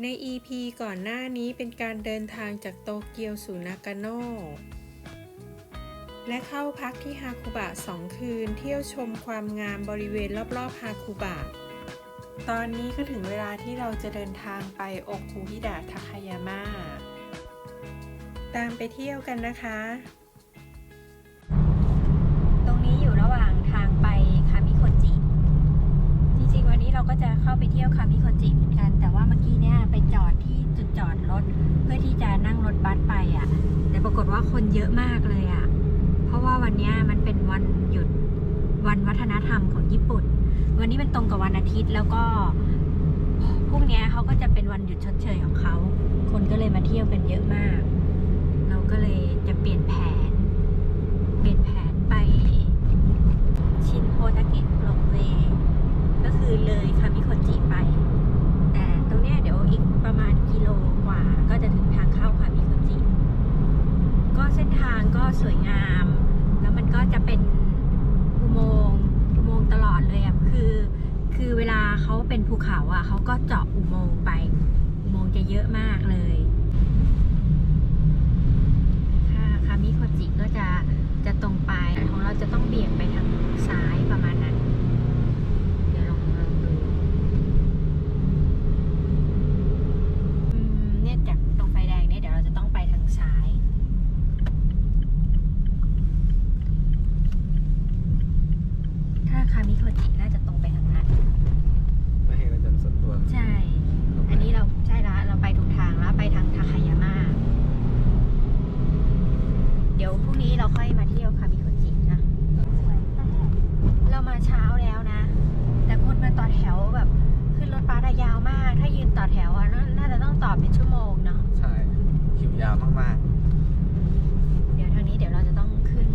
ใน EP ก่อนหน้านี้เป็นการเดินทางจากโตเกียวสู่นากาโน่และเข้าพักที่ฮาคุบะสองคืน เที่ยวชมความงามบริเวณรอบๆฮาคุบะ ตอนนี้ก็ถึงเวลาที่เราจะเดินทางไปโอคุฮิดะทาคายาม่าตามไปเที่ยวกันนะคะาก็จะเข้าไปเที่ยวคามิโคจิเหมือนกัน แต่ว่าเมื่อกี้เนี่ยไปจอดที่จุดจอดรถ เพื่อที่จะนั่งรถบัสไปอะ แต่ปรากฏว่าคนเยอะมากเลยอะ เพราะว่าวันเนี้ยมันเป็นวันหยุดวันวัฒนธรรมของญี่ปุ่น วันนี้มันตรงกับวันอาทิตย์แล้วก็พรุ่งนี้เขาก็จะเป็นวันหยุดชดเชยของเขา คนก็เลยมาเที่ยวกันเยอะมาก เราก็เลยจะเปลี่ยนแผน เปลี่ยนแผนไปชินโฮตาเกะลงเว ก็คือเลยคามิโคจิไป แต่ตรงเนี้ยเดี๋ยวอีกประมาณกิโลกว่า ก็จะถึงทางเข้าคามิโคจิ ก็เส้นทางก็สวยงาม แล้วมันก็จะเป็นอุโมงค์อุโมงค์ตลอดเลยอะคือ คือเวลาเขาเป็นภูเขาอะเขาก็เจาะอุโมงค์ไป อุโมงค์จะเยอะมากเลยค่ะคามิโคจิก็จะจะตรงไปของเราจะต้องเบี่ยงไปทางซ้ายประมาณนั้น เดี๋ยวลองลองดูอืมเนี่ยจากตรงไฟแดงเนี่ยเดี๋ยวเราจะต้องไปทางซ้าย ถ้าคามิโคจิน่าจะตรงไปทางนั้น ไม่ให้เราจำส่วนตัว ใช่ อันนี้เราใช่ละเราไปถูกทางแล้วไปทางทาคายาม่า เดี๋ยวพรุ่งนี้เราค่อยมาเที่ยวคามิโคจินะ เรามาเช้าแล้วนะ แต่คนมาต่อแถวแบบขึ้นรถบัสอะยาวมาก ถ้ายืนต่อแถวอะน่าน่าจะต้องต่อเป็นชั่วโมงเนาะ ใช่ คิวยาวมาก เดี๋ยวทางนี้เดี๋ยวเราจะต้องขึ้น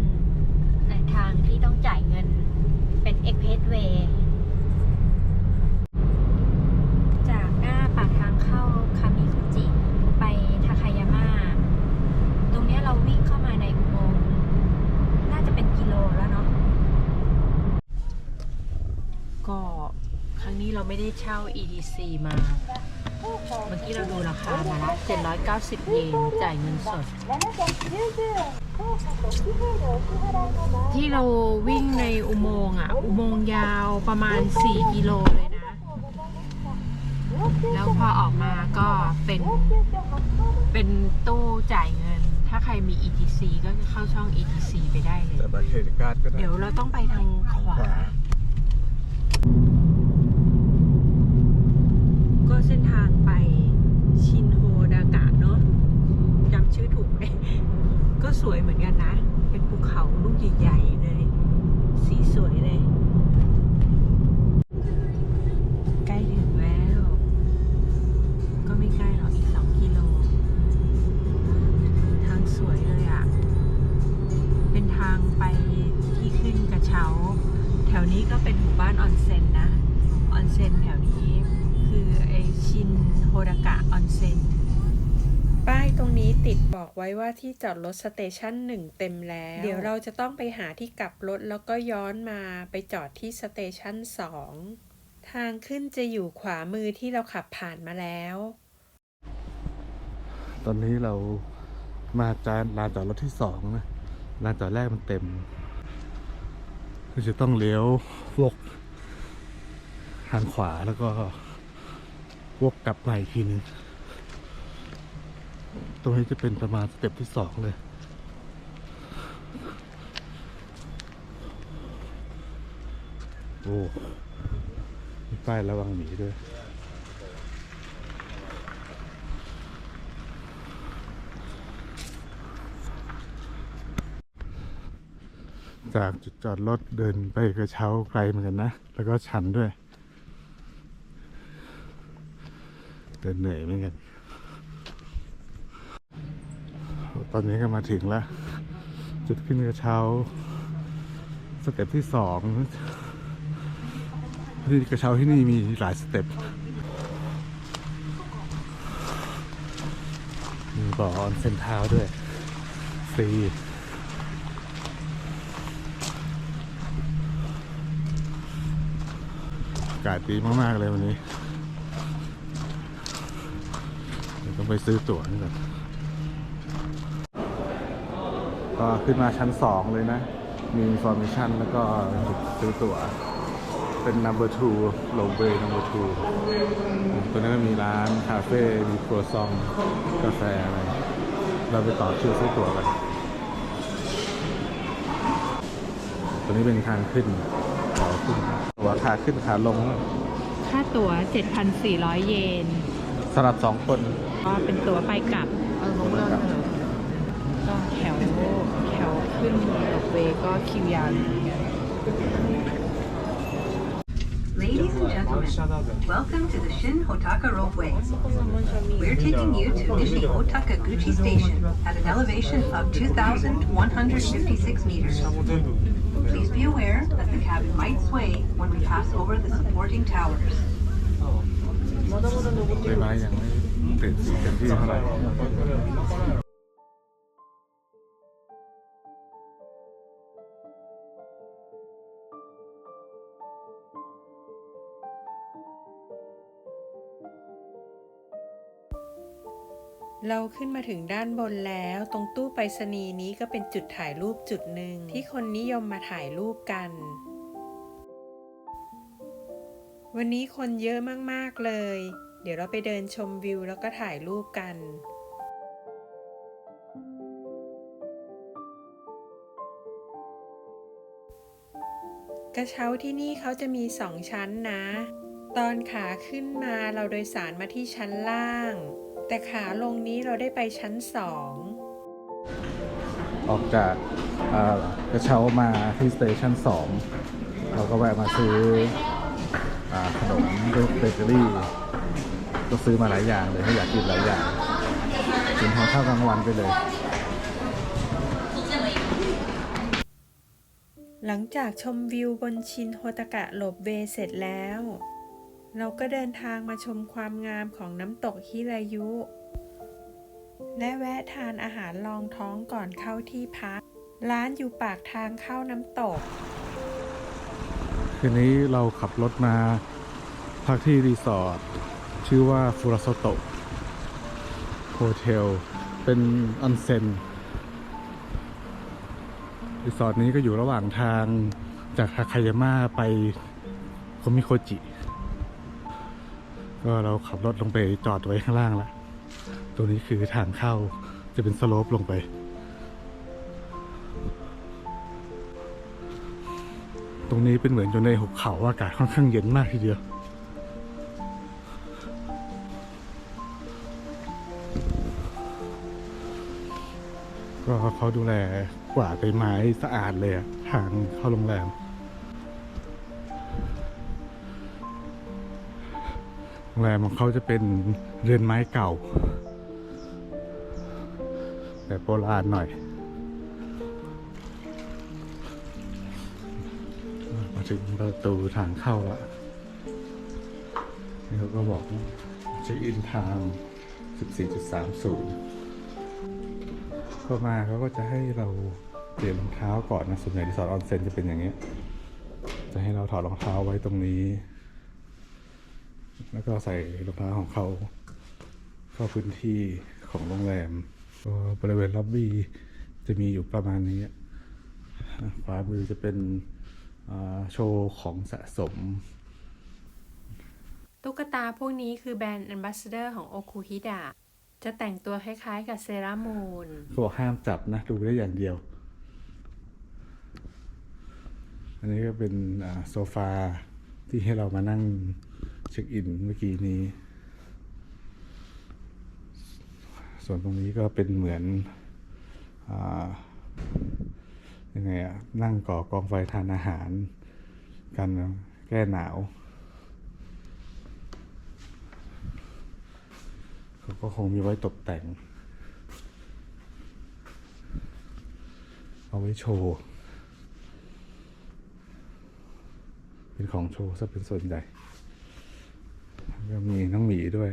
ในทางที่ต้องจ่ายเงินเป็นเอ็กเพสเวย์จากหน้าปากทางเข้าคามิคุจิ ไปทาคายาม่า ตรงเนี้ยเราวิ่งเข้ามาในอุโมงค์น่าจะเป็นกิโลแล้วเนาะ ก็ครั้งนี้ เราไม่ได้เช่า ETC มา เมื่อกี้เราดูราคามาแล้ว790 เยน จ่ายเงินสด ที่เราวิ่งในอุโมงค์อะ อุโมงค์ยาวประมาณ 4 กิโลเลยนะ แล้วพอออกมาก็เป็น เป็นตู้จ่ายเงิน ถ้าใครมี ETC ก็เข้าช่อง ETC ไปได้เลๆยแต่บัตรเครดิตการ์ดก็ได้ เดี๋ยวเราต้องไปทางขวา ก็เส้นทางไปชินโฮดากะเนาะจำชื่อถูกไหม ก็สวยเหมือนกันนะ เป็นภูเขาลูกใหญ่ๆเลย สีสวยเลย อกไว้ว่าที่จอดรถสเตชันหนึ่งเต็มแล้ว เดี๋ยวเราจะต้องไปหาที่กลับรถแล้วก็ย้อนมาไปจอดที่สเตชันสองทางขึ้นจะอยู่ขวามือที่เราขับผ่านมาแล้ว ตอนนี้เรามาจานลานจอดรถที่สองนะลานจอดแรกมันเต็มก็จะต้องเลี้ยววกทางขวาแล้วก็วกกลับมาอีกทีนึง ตรงนี้จะเป็นประมาณสเต็ปที่สองเลย โอ้มีป้ายระวังหมีด้วยจากจุดจอดรถเดินไปกระเช้าไกลเหมือนกันนะ แล้วก็ชันด้วย เดินเหนื่อยเหมือนกัน ตอนนี้ก็มาถึงแล้ว จุดขึ้นกระเช้า สเต็ปที่สองที่กระเช้าที่นี่มีหลายสเต็ปมีบ่อออนเซนเท้าด้วยฟรีอากาศดีมาก ๆ เลยวันนี้ต้องไปซื้อตั๋วนี่ก่อน ก็ขึ้นมาชั้นสองเลยนะ มี information แล้วก็ซื้อตั๋ว เป็น number two low way number two ตัวนี้ก็มีร้านคาเฟ่ มีครัวซอง กาแฟอะไร เราไปต่อคิวซื้อตั๋วกัน ตัวนี้เป็นทางขึ้นขอขึ้นตั๋วขาขึ้นขาลง ค่าตั๋ว 7,400 เยนสำหรับสองคน ก็เป็นตั๋วไปกลับ เออลงเรื่องเถอะก็แถวแถว ขึ้นรถเวย์ก็คิวยาวอยู่เหมือนกัน Ladies and gentlemen, welcome to the Shin Hotaka Ropeway. We're taking you to Nishi Otaka Guchi Station at an elevation of 2,156 meters. Please be aware that the cabin might sway when we pass over the supporting towers. เลยมายังไม่ตื่นเต็มที่เท่าไหร่ เราขึ้นมาถึงด้านบนแล้ว ตรงตู้ไปรษณีย์นี้ก็เป็นจุดถ่ายรูปจุดหนึ่งที่คนนิยมมาถ่ายรูปกัน วันนี้คนเยอะมากๆเลย เดี๋ยวเราไปเดินชมวิวแล้วก็ถ่ายรูปกันกระเช้าที่นี่เขาจะมีสองชั้นนะ ตอนขาขึ้นมาเราโดยสารมาที่ชั้นล่าง แต่ขาลงนี้เราได้ไปชั้นสองออกจากเอ่อกระเช้ามาที่สเตชัน2เราก็แวะมาซื้ออาขนมด้วยเบเกอรี่ ก็ซื้อมาหลายอย่างเลยถ้าอยากกินหลายอย่างกินทั้งข้าวกลางวันไปเลย หลังจากชมวิวบนชินโฮตากะโลบเวย์เสร็จแล้ว เราก็เดินทางมาชมความงามของน้ำตกฮิรายุ และแวะทานอาหารรองท้องก่อนเข้าที่พัก ร้านอยู่ปากทางเข้าน้ำตก คืนนี้เราขับรถมาพักที่รีสอร์ทชื่อว่าฟูราโซโตะโฮเทล เป็นออนเซ็นรีสอร์ทนี้ก็อยู่ระหว่างทางจากทาคายาม่าไปโคมิโคจิ ก็เราขับรถลงไปจอดไว้ข้างล่างแล้วตัวนี้คือทางเข้าจะเป็นสโลปลงไป ตรงนี้เป็นเหมือนอยู่ในหุบเขาอากาศค่อนข้างเย็นมากทีเดียวก็เขาดูแลกวาดใบไม้สะอาดเลยอะทางเข้าโรงแรม รงแรมของเขาจะเป็นเรือนไม้เก่า แบบโบราณหน่อยมาถึงประตูทางเข้าละนี่เขาก็บอกเช็คอินไทม์14.30พอมาเขาก็จะให้เราเปลี่ยนรองเท้าก่อนนะส่วนใหญ่รีสอร์ทออนเซ็นจะเป็นอย่างนี้ จะให้เราถอดรองเท้าไว้ตรงนี้ แล้วก็ใส่รองเท้าของเขา เข้าพื้นที่ของโรงแรมก็บริเวณล็อบบี้จะมีอยู่ประมาณนี้ขวามือจะเป็นอ่าโชว์ของสะสม ตุ๊กตาพวกนี้คือแบรนด์ a อ b บ s สเดอร์ของโอคุฮิดะจะแต่งตัวคล้ายๆกับเซรามูนเขาบอกห้ามจับนะ ดูได้อย่างเดียว อันนี้ก็เป็นอ่าโซฟาที่ให้เรามานั่ง เช็คอินเมื่อกี้นี้ ส่วนตรงนี้ก็เป็นเหมือนอยังไงอะนั่งก่อกองไฟทานอาหาร กันแก้หนาว เขาก็คงมีไว้ตกแต่ง เอาไว้โชว์ เป็นของโชว์ซะเป็นส่วนใหญ่ ก็มีน้องหมีด้วย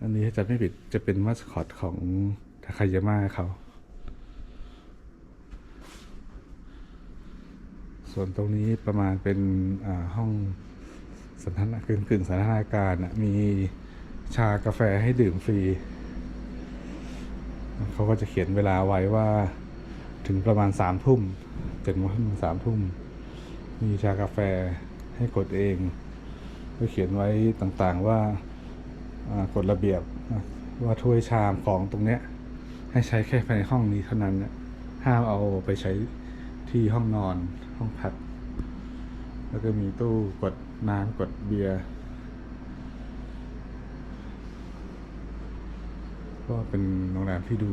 อันนี้ถ้าจะไม่ผิดจะเป็นมาสคอตของทาคายาม่าเขา ส่วนตรงนี้ประมาณเป็นห้องสันทนากึ่งกึ่งสันทนาการมีชากาแฟให้ดื่มฟรี เขาก็จะเขียนเวลาไว้ว่าถึงประมาณสามทุ่มเจ็ดโมงถึงสามทุ่ม มีชากาแฟ ให้กดเองก็เขียนไว้ต่างๆว่ากฎระเบียบว่าถ้วยชามของตรงเนี้ยให้ใช้แค่ภายในห้องนี้เท่านั้นนะห้ามเอาไปใช้ที่ห้องนอนห้องพักแล้วก็มีตู้กดน้ำกดเบียร์ก็เป็นโรงแรมที่ดู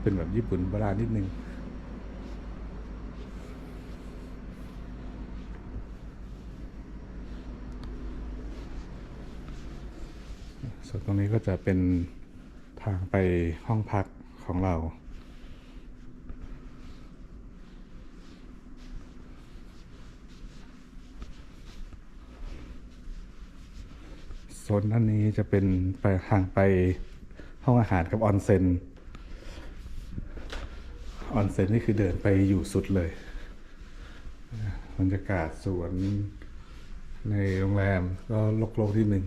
เป็นแบบญี่ปุ่นโบราณนิดนึง ส่วนตรงนี้ก็จะเป็นทางไปห้องพักของเรา โซนด้านนี้จะเป็นไปทางไปห้องอาหารกับออนเซ็น ออนเซ็นนี่คือเดินไปอยู่สุดเลยบรรยากาศสวนในโรงแรมก็โลกๆที่หนึ่ง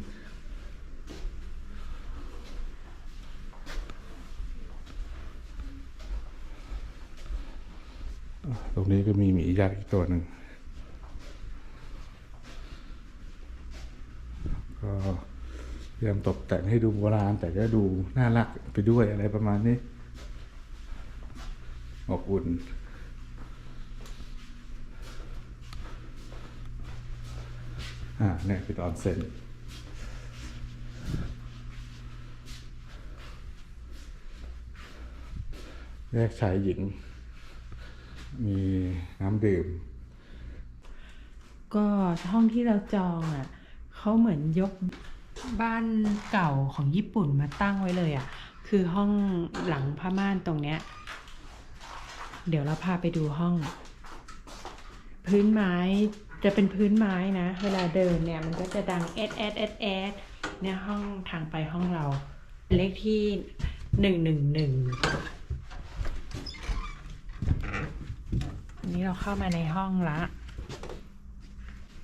ต รงนี้ก็มีหมียักษ์อีกตัวหนึ่งก็พยายามตกแต่งให้ดูโบราณแต่ก็ดูน่ารักไปด้วยอะไรประมาณนี้อบอุ่นอ่าเนี่ยคือออนเซ็นแยกชายหญิง มีน้ำดื่ม ก็ห้องที่เราจองอะเขาเหมือนยกบ้านเก่าของญี่ปุ่นมาตั้งไว้เลยอะ คือห้องหลังผ้าม่านตรงเนี้ย เดี๋ยวเราพาไปดูห้อง พื้นไม้จะเป็นพื้นไม้นะ เวลาเดินเนี่ยมันก็จะดังเอสเอสเอสเอสเนี่ยห้องทางไปห้องเรา เลขที่หนึ่งหนึ่งหนึ่ง นนี้เราเข้ามาในห้องละ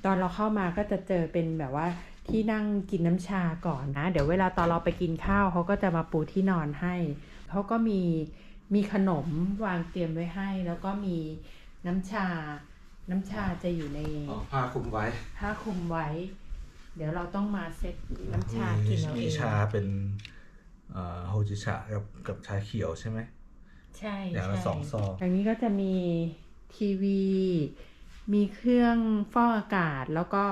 ตอนเราเข้ามาก็จะเจอเป็นแบบว่าที่นั่งกินน้ำชาก่อนนะ เดี๋ยวเวลาตอนเราไปกินข้าวเขาก็จะมาปูที่นอนให้เขาก็มีมีขนมวางเตรียมไว้ให้ แล้วก็มีน้ำชา น้ำชาจะอยู่ในผ้าคลุมไว้ผ้าคลุมไว้ เดี๋ยวเราต้องมาเซตน้ำชากินเอาเอมีงชาเป็นโฮจิชากับกับชาเขียวใช่ไหม ใช่อย่างละใช่สองซอง ทางนี้ก็จะมี ทีวี มีเครื่องฟอกอากาศ แล้วก็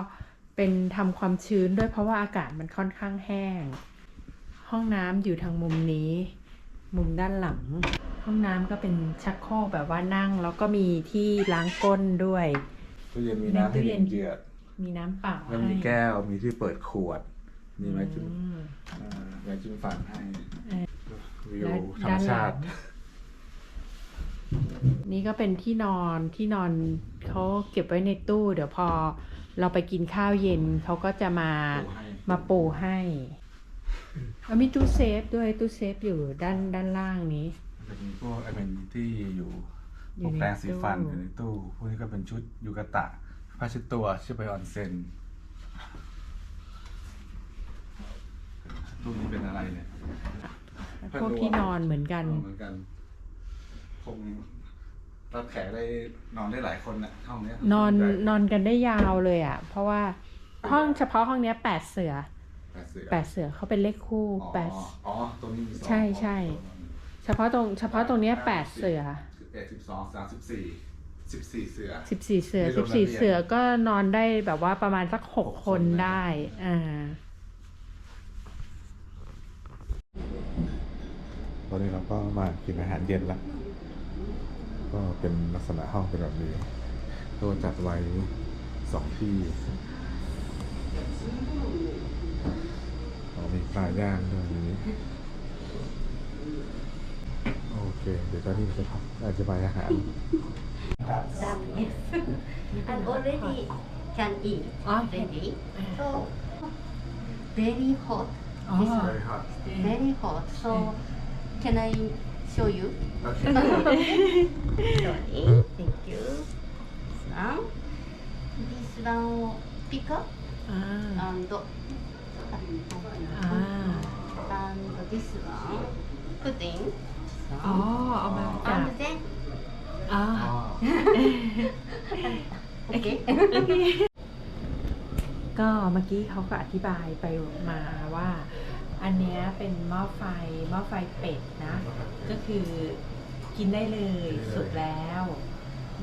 เป็นทำความชื้นด้วยเพราะว่าอากาศมันค่อนข้างแห้ง ห้องน้ำอยู่ทางมุมนี้ มุมด้านหลัง ห้องน้ำก็เป็นชักโครกแบบว่านั่ง แล้วก็มีที่ล้างก้นด้วย ตู้เย็นมีในน้ำตู้ให้เย็ดื่นมเดือดมีน้ำเปล่าแล้วให้มีแก้วมีที่เปิดขวด มีไม้จิ้มอืม อ่าไม้จิ้มฟันให้เออวิวธรรด้ามนหชาลัติง นี่ก็เป็นที่นอนที่นอนเขาเก็บไว้ในตู้ เดี๋ยวพอเราไปกินข้าวเย็นเขาก็จะมาปูให้มาปูให้แล้วมีตู้เซฟด้วยตู้เซฟอยู่ด้านด้านล่างนี้จะมีพวกอเมนิตี้อยู่อพยู่วกในแปรงสีฟันตู้อยู่ในตู้ พวกนี้ก็เป็นชุดยูกาตะผ้าเช็ดตัวชื่อไปออนเซ็นตู้นี้เป็นอะไรเนี่ยพวกที่นอนเหมือนกันอ๋อเหมือนกัน คงรับแขกได้นอนได้หลายคนนะห้องเนี้ยนอนใหญ่นอนกันได้ยาวเลยอะ เพราะว่าห้องเฉพาะห้องเนี้ยแปดเสือแปดเสือแปดเสือเขาเป็นเลขคู่อ๋อแปดอ๋อตรงนี้มีสองใช่ใช่เฉพาะตรงเฉพาะตรงเนี้ยแปดเสือสิบเอ็ดสิบสองสามสิบสี่สิบสี่เสือสิบสี่เสือไม่รสิวบมสี่นักเรียนเสือก็นอนได้แบบว่าประมาณสักหกหกคคนนได้อ่าตอนนี้เราก็มากินอาหารเย็นละ ก็เป็นลักษณะห้องเป็นแบบนี้ก็จัดไว้สองที่อ๋อมีปลาย่างด้วยอย่างนี้ โอเค เดี๋ยวตอนนี้จะทำอธิบายอาหาร Some yes. and already can eat. Okay. Ready. So very hot. อ๋อ Very hot Very hot. So can I show you? Okay. Sorry. Thank you. This one. This one pick up. อ่า and อ่า and this one pudding อ๋อเอามาจาก and then อ๋อ okay ก็เมื่อกี้เขาก็อธิบายไปมาว่า อันเนี้ยเป็นหม้อไฟหม้อไฟเป็ดนะ ก็คือกินได้เลยสุกแล้ว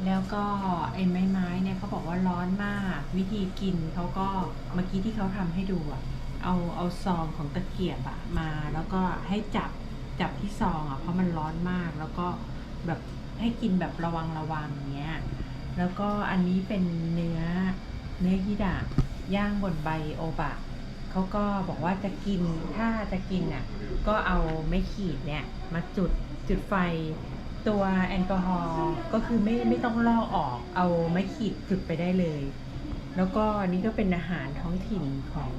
แล้วก็ไอ้ไม้ไม้เนี่ยเขาบอกว่าร้อนมาก วิธีกินเขาก็เมื่อกี้ที่เขาทำให้ดูอะเอาเอาซองของตะเกียบอะมา แล้วก็ให้จับจับที่ซองอะเพราะมันร้อนมาก แล้วก็แบบให้กินแบบระวังระวังเงี้ย แล้วก็อันนี้เป็นเนื้อเนื้อฮิดะย่างบนใบโอบะ เขาก็บอกว่าจะกินถ้าจะกินอะก็เอาไม่ขีดเนี่ยมาจุดจุดไฟตัวแอลกอฮอล์ก็คือไม่ไม่ต้องลอกออกเอาไม้ขีดจุดไปได้เลย แล้วก็นนี้ก็เป็นอาหารท้องถิ่นของ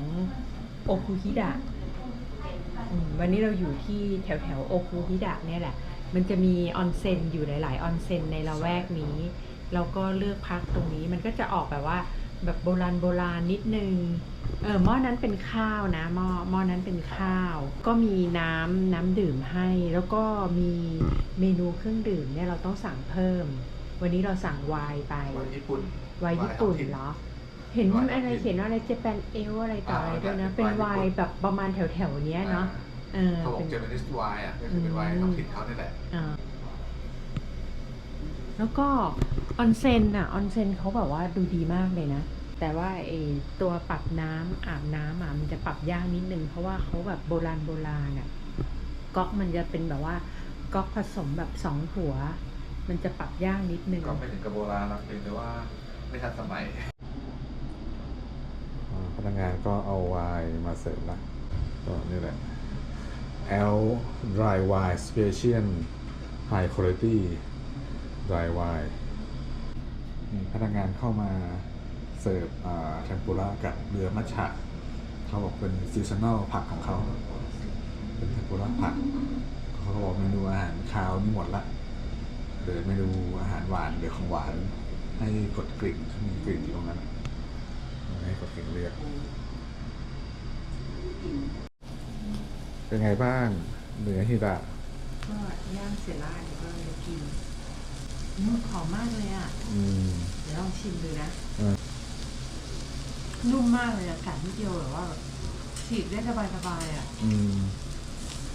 โอคุฮิดะวันนี้เราอยู่ที่แถวแถวโอคุฮิดะเนี่ยแหละ มันจะมีออนเซ็นอยู่หลาย ๆ ออนเซ็นในละแวกนี้เราก็เลือกพักตรงนี้มันก็จะออกแบบว่าแบบโบราณโบราณนิดนึง เออหม้อนั้นเป็นข้าวนะหม้อหม้อนั้นเป็นข้าว ก็มีน้ำน้ำดื่มให้ แล้วก็มีเมนูเครื่องดื่มเนี่ยเราต้องสั่งเพิ่ม วันนี้เราสั่งไวน์ไปวันญี่ปุ่นไวน์ญี่ปุ่นเหรอเห็นไวน์ท้องถิ่นอะไรเขียนว่าอะไรเจแปนเอลอะไรต่ออะไรด้วยนะอ่าเป็นไวไวน์ญี่ปุ่นน์แบบประมาณแถวแถวๆเนี้ยเนาะเออเขาบอกเป็นเจแปนิสไวน์อะก็คือเป็นไวน์ท้องถิ่นเขานี่แหละอ่าแล้วก็ออนเซ็นอะออนเซ็นเขาแบบว่าดูดีมากเลยนะ แต่ว่าไอตัวปรับน้ำอาบน้ำอะมันจะปรับยากนิดนึง เพราะว่าเขาแบบโบราณโบราณอะก๊อกมันจะเป็นแบบว่าก๊อกผสมแบบสองหัว มันจะปรับยากนิดนึงก็ไม่ถึงกับโบราณหรอกเพียงแต่ว่าไม่ทันสมัยพนักงานก็เอาไวน์มาเสิร์ฟละก็นี่แหละ L dry wine special high quality dry wine นี่พนักงานเข้ามา เสิร์ฟเทมปุระกับเรือมัชฉะเขาบอกเป็นซีซัน a ลผักของเขา เป็นเทมปุระผัก เขาก็บอกเมนูอาหารคาวนี่หมดละเหลือเมนูอาหารหวานเหลือของหวาน ให้กดกริ่งมีกริ่งอยู่ตรงนั้นให้กดกริ่งเลือกเป็นไงบ้างเนื้อฮิดะก็ย่างเสร็จแล้วเดี๋ยวก็เลยกินอืมหอมมากเลยอะอืมเดี๋ยวลองชิมดูนะเออ นุ่มมากเลยอะกัดนิดเดียวแบบว่าแบบฉีกได้สบายๆอะอืม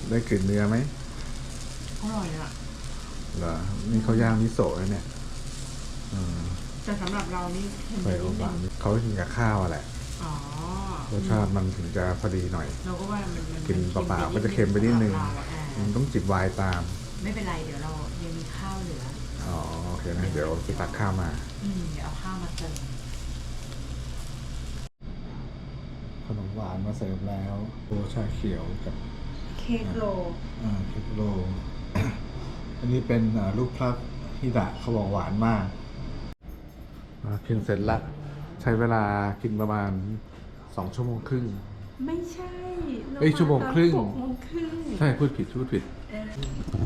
ได้กลิ่นเนื้อไหมอร่อยอะเหรอนี่เขาย่างมิโซะแล้วเนี่ยอืมแต่สำหรับเรานี่เค็มใส่ไปโอนิดบะนึงเขากินกับข้าวอะแหละอ๋อรสชาติมันถึงจะพอดีหน่อย เราก็ว่ามันมันกินมันเปล่าๆค็มก็จะเค็มไปนิดนึงสำหรับเราอะมันต้องจิบไวน์ตาม ไม่เป็นไรเดี๋ยวเรายังมีข้าวเหลือ อ๋อ โอเคนะ เดี๋ยวไปตักข้าวมา อืม เดี๋ยวเอาข้าวมาเติม ข นมหวานมาเสิร์ฟแล้วโอชาเขียวกับเค้กโรลอ่าเค้กโรลอันนี้เป็นอ่าลูกพลับฮิดะเขาบอกหวานมากมากินเสร็จละ ใช้เวลากินประมาณสองชั่วโมงครึ่ง ไม่ใช่ราเอ้ยชั่วโมงครึ่งาตอนหกโมงครึ่ง ใช่พูดผิดพูดผิดเออ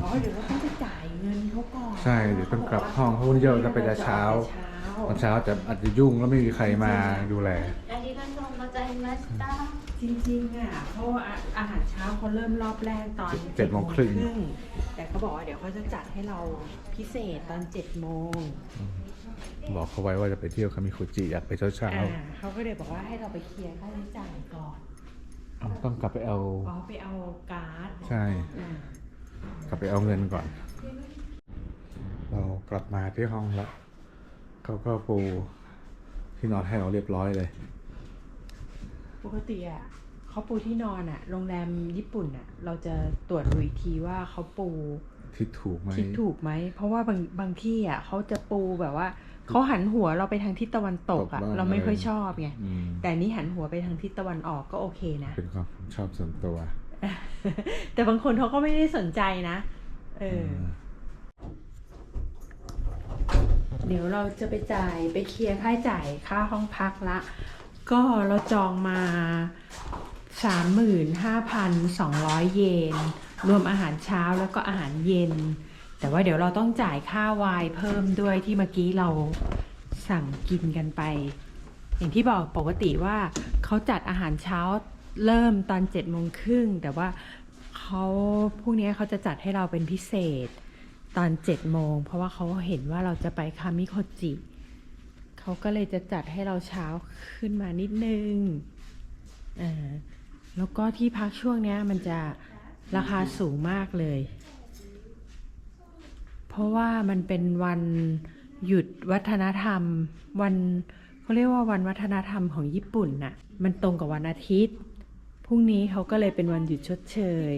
อ๋อเดี๋ยวเราต้องไปจ่ายเงินเขาก่อน ใช่ เดี๋ยวต้องกลับห้องเพราะวันนี้เราจะไปแต่เช้า ตอนเช้าจะอาจจะยุ่งแล้วไม่มีใครมาดูแล ありがとうございました จริงๆอ่ะเพราะว่าอาอาหารเช้าเขาเริ่มรอบแรกตอน เจ็ดโมงครึ่ง แต่เขาบอกว่าเดี๋ยวเขาจะจัดให้เราพิเศษตอนเจ็ดโมง บอกเขาไว้ว่าจะไปเที่ยวคามิคุจิอยากไปเช้าเช้า อ่าเขาก็เลยบอกว่าให้เราไปเคลียร์ค่าใช้จ่ายก่อน ๆต้องกลับไปเอา อ๋อไปเอาการ์ด ใช่ อ่า กลับไปเอาเงินก่อน เรากลับมาที่ห้องแล้ว เขาก็ปูที่นอนให้เราเรียบร้อยเลย ปกติอะเขาปูที่นอนอะ โรงแรมญี่ปุ่นอะ เราจะตรวจดูอีกทีว่าเขาปูที่ถูกไหมทิศถูกไหม เพราะว่าบางบางที่อะเขาจะปูแบบว่าเขาหันหัวเราไปทางทิศตะวันตกอะ ตกบ้างเราไม่ค่อยชอบไงอืม แต่อันนี้หันหัวไปทางทิศตะวันออกก็โอเคนะ เป็นความชอบส่วนตัวแต่บางคนเขาก็ไม่ได้สนใจนะ เออ เเดี๋ยวเราจะไปจ่ายไปเคลียร์ค่าจ่ายค่าห้องพักละ ก็เราจองมา 35,200 เยน รวมอาหารเช้าแล้วก็อาหารเย็น แต่ว่าเดี๋ยวเราต้องจ่ายค่าไวน์เพิ่มด้วยที่เมื่อกี้เราสั่งกินกันไป อย่างที่บอกปกติว่าเขาจัดอาหารเช้าเริ่มตอนเจ็ดโมงครึ่งแต่ว่าเขาพวกนี้เขาจะจัดให้เราเป็นพิเศษ ตอนเจ็ดโมง เพราะว่าเขาเห็นว่าเราจะไปคามิโคจิเขาก็เลยจะจัดให้เราเช้าขึ้นมานิดนึงอ่าแล้วก็ที่พักช่วงนี้มันจะราคาสูงมากเลย เพราะว่ามันเป็นวันหยุดวัฒนธรรม วันเขาเรียกว่าวันวัฒนธรรมของญี่ปุ่นน่ะ มันตรงกับวันอาทิตย์ พรุ่งนี้เขาก็เลยเป็นวันหยุดชดเชย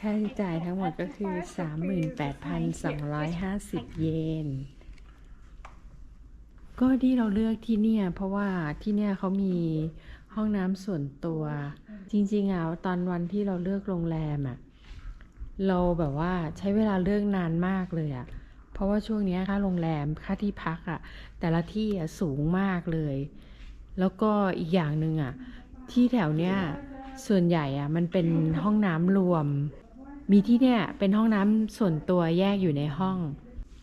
ค่าใช้จ่ายทั้งหมดก็คือ 38,250 เยน ก็ที่เราเลือกที่เนี่ยเพราะว่าที่เนี่ยเขามีห้องน้ำส่วนตัว จริงๆอะตอนวันที่เราเลือกโรงแรมอะ เราแบบว่าใช้เวลาเลือกนานมากเลยอะ เพราะว่าช่วงนี้ค่าโรงแรมค่าที่พักอะ แต่ละที่อะสูงมากเลย แล้วก็อีกอย่างหนึ่งอะ ที่แถวเนี้ยส่วนใหญ่อะมันเป็นห้องน้ำรวม มีที่เนี่ยเป็นห้องน้ำส่วนตัวแยกอยู่ในห้อง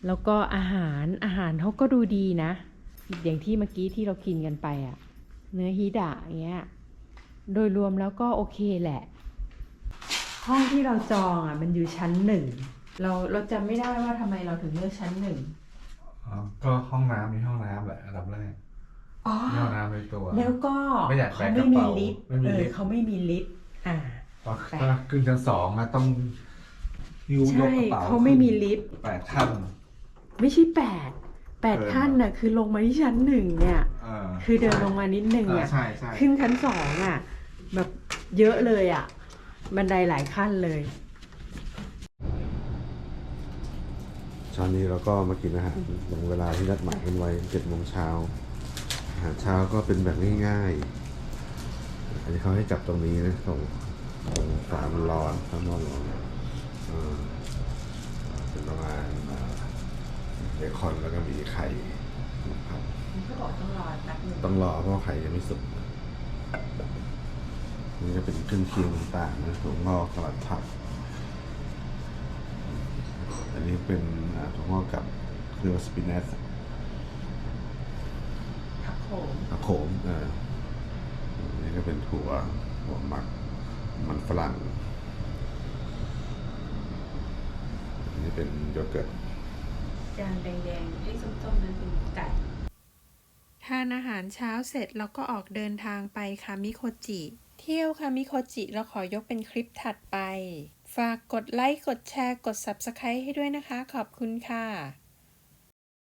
แล้วก็อาหารอาหารเขาก็ดูดีนะอย่างที่เมื่อกี้ที่เรากินกันไปอะ่ะเนื้อฮิดะอย่างเงี้ยโดยรวมแล้วก็โอเคแหละ ห้องที่เราจองอะ มันอยู่ชั้นหนึ่งเราเราจำไม่ได้ว่าทำไมเราถึงเลือกชั้นหนึ่งอ๋อก็ห้องน้ำมีห้องน้ำแหละอันดับแรกอ๋อ มีห้องน้ำในตัว แล้วก็ไม่อยากเขาแบกกไม่ระมีเป๋าลิฟต์ไม่มีเออลิฟต์ เขาไม่มีลิฟต์ อ่าพอถ้าขึ้นชั้นสองอะต้องหิ้วยใช่กกระเป๋าเขาไม่มีลิฟต์แปดขั้นไม่ใช่แปดแปดเกินขั้นน่ะคือลงมาที่ชั้นหนึ่งเนี่ย เออคือเดินลงมานิดนึงเอออะใช่ใช่ขึ้นชั้นสองอะ แบบเยอะเลยอะ บันไดหลายขั้นเลย เช้านี้เราก็มากินอาหารหลังเวลาที่นัดหมายกันไว้เจ็ดโมงเช้าอาหารเช้าก็เป็นแบบง่ายๆอันนี้เขาให้จับตรงนี้นะตรงตรง ฝามันร้อนฝาม้อร้อนเป็นประมาณเบคอนแล้วก็มีไข่ครับเขาบอกต้องรอแป๊บนึงต้องรอเพราะว่าไข่ยังไม่สุกนี่ก็เป็นเครื่องเคียงต่างๆนะถั่วงอกสลัดผัก อันนี้เป็นถั่วงอกกับเรียกว่าสปินัชผักโขมผักโขมอ่าอันนี้ก็เป็นถั่วถั่วหมัก มันฝรั่งอันนี้เป็นโยเกิร์ตจานแดงๆไอ้ส้มๆนั้นเป็นไก่ทานอาหารเช้าเสร็จแล้วก็ออกเดินทางไปคามิโคจิ เที่ยวคามิโคจิเราขอยกเป็นคลิปถัดไป ฝากกดไลค์ กดแชร์ กด Subscribe ให้ด้วยนะคะ ขอบคุณค่ะ